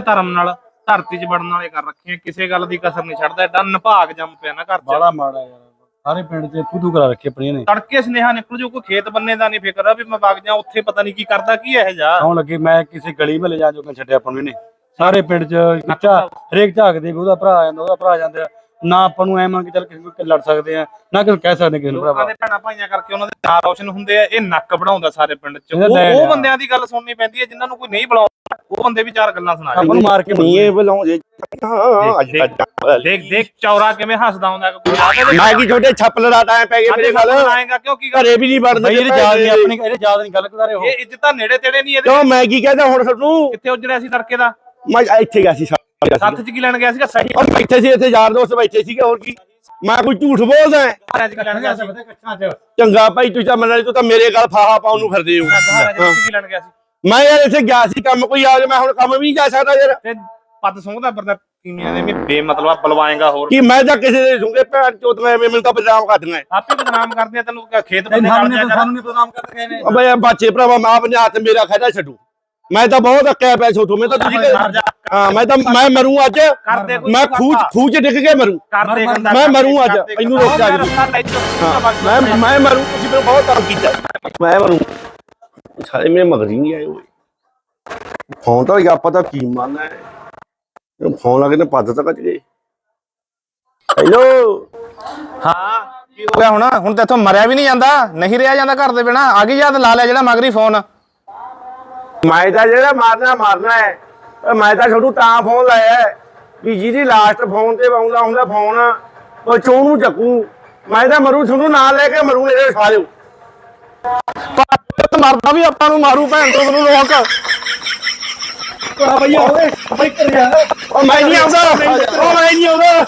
ਧਰਮ ਨਾਲ ਧਰਤੀ 'ਚ ਵੜਨ ਵਾਲੇ ਕਰ ਰੱਖੇ ਆ। ਕਿਸੇ ਗੱਲ ਦੀ ਕਸਰ ਨਹੀਂ ਛੱਡਦਾ। ਐਡਾ ਨਿਭਾਗ ਜੰਮ ਪਿਆ ਨਾ ਘਰ 'ਚ। ਬਾਲਾ ਮਾੜਾ ਯਾਰ। ਸਾਰੇ ਪਿੰਡ 'ਚ ਫੁੱਦੂ ਕਰਾ ਰੱਖੇ ਆਪਣੀਆਂ ਨੇ। ਤੜਕੇ ਸੁਨੇਹਾ ਨਿਕਲ ਜੋ ਕੋਈ ਖੇਤ ਬੰਨੇ ਦਾ ਨਹੀਂ ਫਿਕਰ ਆ ਵੀ ਮੈਂ ਵਗ ਜਾ ਉੱਥੇ ਪਤਾ ਨਹੀਂ ਕੀ ਕਰਦਾ ਕੀ ਇਹ ਜਾ ਆਉਣ ਲੱਗੇ ਮੈਂ ਕਿਸੇ ਗਲੀ ਮਹਲੇ ਜਾ ਜੋ ਛੱਡਿਆ ਆਪਾਂ ਨੂੰ ਇਹਨੇ। ਸਾਰੇ ਪਿੰਡ 'ਚ ਕਿੱਚਾ ਹਰੇਕ ਝਾਕਦੇ ਵੀ ਉਹਦਾ ਭਰਾ ਆ ਜਾਂਦਾ ਉਹਦਾ ਭਰਾ ਆ ਜਾਂਦਾ। ਨਾ ਆਪਾਂ ਨੂੰ ਐ ਮੰਨ ਕੇ ਚੱਲ ਕਿਸੇ ਨੂੰ ਲੜ ਸਕਦੇ ਆ ਨਾ ਕਿਸੇ ਨੂੰ ਕਹਿ ਸਕਦੇ ਕਿਸੇ ਨੂੰ ਲੋਕਾਂ ਭਰਾਵਾ ਦੇ ਭੈਣਾਂ ਭਾਈਆਂ ਕਰਕੇ ਉਹਨਾਂ ਦੇ ਨਾਂ ਰੌਸ਼ਨ ਹੁੰਦੇ ਆ ਇਹ ਨੱਕ ਬਣਾਉਂਦਾ ਸਾਰੇ ਪਿੰਡ 'ਚ। ਇਹਦਾ ਉਹ ਲੈ ਉਹ ਲਿਆ। ਬੰਦਿਆਂ ਦੀ ਗੱਲ ਸੁਣਨੀ ਪੈਂਦੀ ਹੈ ਜਿਨ੍ਹਾਂ ਨੂੰ ਕੋਈ ਨਹੀਂ ਬੁਲਾਉਂਦਾ ਉਹ ਬੰਦੇ ਵੀ ਚਾਰ ਗੱਲਾਂ ਸੁਣਾ ਆਪਾਂ ਨੂੰ ਮਾਰ ਕੇ ਨਹੀਂ ਇਹ ਬੁਲਾਉਂਦੇ ਦੇਖ ਦੇਖ ਦੇਖ ਚੌਰਾ ਕਿਵੇਂ ਹੱਸਦਾ ਹੁੰਦਾ ਕੋਈ ਆ ਕੇ ਮੈਂ ਕੀ ਛੋਟੇ ਛੱਪ ਲੜਾਤਾ ਐ ਪੈ ਗਏ ਮੇਰੇ ਗੱਲ ਆਏਗਾ ਕਿਉਂ ਕੀ ਗੱਲ? ਘਰੇ ਵੀ ਨਹੀਂ ਵੜਦੇ ਬਈ ਇਹਦੇ ਯਾਦ ਨਹੀਂ ਆਪਣੀ ਇਹਦੇ ਯਾਦ ਨਹੀਂ ਗੱਲ ਕਰਾਰੇ ਹੋ। ਇਹ ਇੱਜ਼ਤਾਂ ਨੇੜੇ ਤੇੜੇ ਨਹੀਂ ਇਹਦੇ ਕਿਉਂ ਮੈਂ ਕੀ ਕਹਿੰਦਾ ਹੁਣ ਤੁਹਾਨੂੰ? ਕਿੱਥੇ ਉਜੜਿਆ ਸੀ ਤੜਕੇ ਦਾ? ਮੈਂ ਇੱਥੇ ਗਿਆ ਸੀ ਸਾਰਾ ਸੱਤ 'ਚ ਕੀ ਲੈਣ ਗਿਆ ਸੀਗਾ? ਸਹੀ। ਔਰ ਬੈਠੇ ਸੀ ਇੱਥੇ ਯਾਰ ਦੋਸਤ ਬੈਠੇ ਸੀਗੇ ਹੋਰ ਕੀ? ਮੈਂ ਕੋਈ ਝੂਠ ਬੋਲਦਾ ਐ? ਸਹਾਰਾ 'ਚ ਕੀ ਲੈਣ ਗਿਆ ਸੀ? ਚੰਗਾ ਭਾਈ ਤੂੰ ਤਾਂ ਮੰਨਣਾ ਨੀ, ਤੂੰ ਤਾਂ ਮੇਰੇ ਗੱਲ ਫਾਹਾ ਪਾਉਣ ਨੂੰ ਫਿਰਦੇ ਹੋ। ਸਹਾਰਾ 'ਚ ਕੀ ਲੈਣ ਗਿਆ ਸੀ? ਮੈਂ ਯਾਰ ਇੱਥੇ ਗਿਆ ਸੀ ਕੰਮ ਕੋਈ ਆ ਜਾ ਮੈਂ ਹੁਣ ਕੰਮ ਵੀ ਨਹੀਂ ਜਾ ਸਕਦਾ ਯਾਰ। ਤੇ ਪੱਦ ਸੁੰਘਦਾ ਫਿਰਦਾ ਤੀਵੀਆਂ ਦੇ ਵੀ ਬੇਮਤਲਬ ਆ, ਬਲਵਾਏਗਾ ਹੋਰ। ਕਿ ਮੈਂ ਤਾਂ ਕਿਸੇ ਦੇ ਸੁਣਦੇ ਭੈਣ ਚੋਤ ਮੈਂ ਮੈਨੂੰ ਤਾਂ ਬਦਨਾਮ ਕਰ ਦੇਣਾ ਆਪੇ ਬਦਨਾਮ ਕਰਦੇ ਆ ਤੈਨੂੰ ਕਿਆ ਖੇਤ ਬੰਦੇ ਸਾਨੂੰ ਨਾਲ ਨਹੀਂ ਜਾ ਸਾਨੂੰ ਨਹੀਂ ਗਏ ਨੇ। ਅਬੇ ਯਾਰ ਬਾਚੇ ਭਰਾਵਾ ਮੈਂ ਆਪਣੇ ਹੱਥ ਮੇਰਾ ਖੜਾ ਛੱਡੂ। ਮੈਂ ਤਾਂ ਬਹੁਤ ਅੱਕਿਆ ਪਿਆ ਛੋਟੂ ਮੈਂ ਤਾਂ ਤੁਸੀਂ ਹਾਂ ਮੈਂ ਤਾਂ ਮੈਂ ਮਰੂੰ ਅੱਜ। ਕਰਦੇ ਕੋਈ ਮੈਂ ਖੂਚ ਖੂਚ ਡਿੱਗ ਕੇ ਮਰੂੰ। ਕਰਦੇ ਗੰਦਾ ਮੈਂ ਮਰੂੰ ਅੱਜ, ਇਹਨੂੰ। ਰੋਕ ਜਾ। ਹਾਂ। ਮੈਂ ਮੈਂ ਮਰੂੰ ਤੁਸੀਂ ਮੈਨੂੰ ਬਹੁਤ ਤੰਗ ਕੀਤਾ। ਮੈਂ ਮਰੂੰ। ਸਾਰੇ ਮੇਰੇ ਮਗਰ ਹੀ ਨਹੀਂ ਆਏ ਓਏ ਫੋਨ ਤਾਂ ਆਪਾਂ ਤਾਂ ਕੀ ਮੰਨਣਾ ਹੈ? ਫੋਨ ਲਾ ਕੇ ਨੇ ਪੱਦ ਤੱਕ ਗਏ। ਹੈਲੋ ਹਾਂ ਕੀ ਹੋ ਗਿਆ ਹੁਣ? ਹੁਣ ਤੇ ਇੱਥੋਂ ਮਰਿਆ ਵੀ ਨਹੀਂ ਜਾਂਦਾ। ਨਹੀਂ ਰਿਹਾ ਜਾਂਦਾ ਘਰ ਦੇ ਬਿਨਾ। ਆ ਗਈ ਯਾਦ ਲਾ ਲਿਆ ਜਿਹੜਾ ਮਗਰੀ ਫੋਨ। ਮੈਂ ਤਾਂ ਜਿਹੜਾ ਮਾਰਨਾ ਮਾਰਨਾ ਹੈ। ਮੈਂ ਤਾਂ ਛੋਟੂ ਤਾਂ ਫੋਨ ਲਾਇਆ ਵੀ ਜਿਹਦੀ ਲਾਸਟ ਫੋਨ ਤੇ ਆਉਂਦਾ ਹੁੰਦਾ ਫੋਨ ਉਹ ਚੋਂ ਨੂੰ ਚੱਕੂ। ਮੈਂ ਤਾਂ ਮਰੂ ਤੁਹਾਨੂੰ ਨਾਲ ਲੈ ਕੇ ਮਰੂ ਇਹਦੇ ਸਾਲਿਓ ਮਰਦਾ ਵੀ ਆਪਾਂ ਨੂੰ ਮਾਰੂ ਭੈਣ ਤੋਂ ਤੈਨੂੰ ਰੋਕ। ਭਈਆ ਓਏ ਬਈ ਕਰ ਯਾਰ ਉਹ ਮੈਂ ਨਹੀਂ ਆਉਂਦਾ। ਉਹ ਮੈਂ